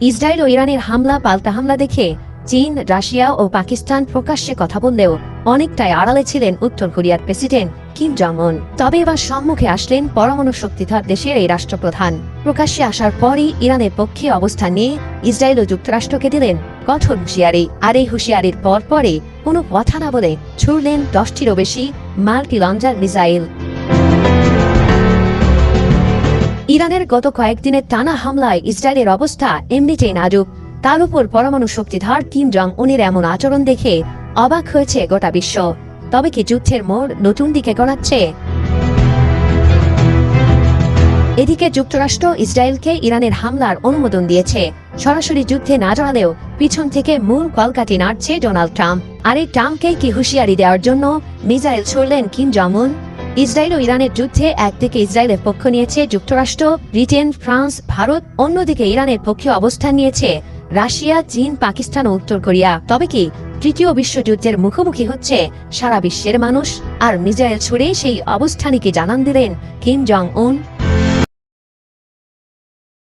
Israel ও ইরানের হামলা, পাল্টা হামলা দেখে চীন, রাশিয়া ও পাকিস্তান প্রকাশ্যে কথা বললেও অনেকটাই আড়ালে ছিলেন উত্তর কোরিয়ার প্রেসিডেন্ট কিম জং উন তবে এবার সম্মুখে আসলেন পরমাণু শক্তিধর দেশের এই রাষ্ট্রপ্রধান। প্রকাশ্যে আসার পরই ইরানের পক্ষে অবস্থান নিয়ে ইসরায়েল ও যুক্তরাষ্ট্রকে দিলেন কঠোর হুঁশিয়ারি। আর এই হুঁশিয়ারির পর পরে কোনো কথা না বলে ছুড়লেন দশটিরও বেশি মাল্টি লঞ্চার মিসাইল। ইরানের গত কয়েকদিনের টানা হামলায় ইসরায়েলের অবস্থা এমনিতেই নাজুক। তার উপর পরমাণু শক্তিধর কিম জং উনের এমন আচরণ দেখে অবাক হয়েছে গোটা বিশ্ব। তবে কি যুদ্ধের মোড় নতুন দিকে গড়াচ্ছে? এদিকে যুক্তরাষ্ট্র ইসরায়েলকে ইরানের হামলার অনুমোদন দিয়েছে। সরাসরি যুদ্ধে না জড়ালেও পিছন থেকে মূল কলকাতি নাড়ছে ডোনাল্ড ট্রাম্প। আর এই ট্রাম্পকে কি হুঁশিয়ারি দেওয়ার জন্য মিজাইল ছুড়লেন কিম জং উন ইসরায়েল ও ইরানের যুদ্ধে একদিকে ইসরায়েলের পক্ষ নিয়েছে যুক্তরাষ্ট্র, ব্রিটেন, ফ্রান্স, ভারত, অন্যদিকে ইরানের পক্ষে অবস্থান নিয়েছে রাশিয়া, চীন, পাকিস্তান ও উত্তর কোরিয়া। তবে কি তৃতীয় বিশ্বযুদ্ধের মুখোমুখি হচ্ছে সারা বিশ্বের মানুষ? আর মিজাইল ছুড়ে সেই অবস্থানিকে জানান দিলেন কিম জং উন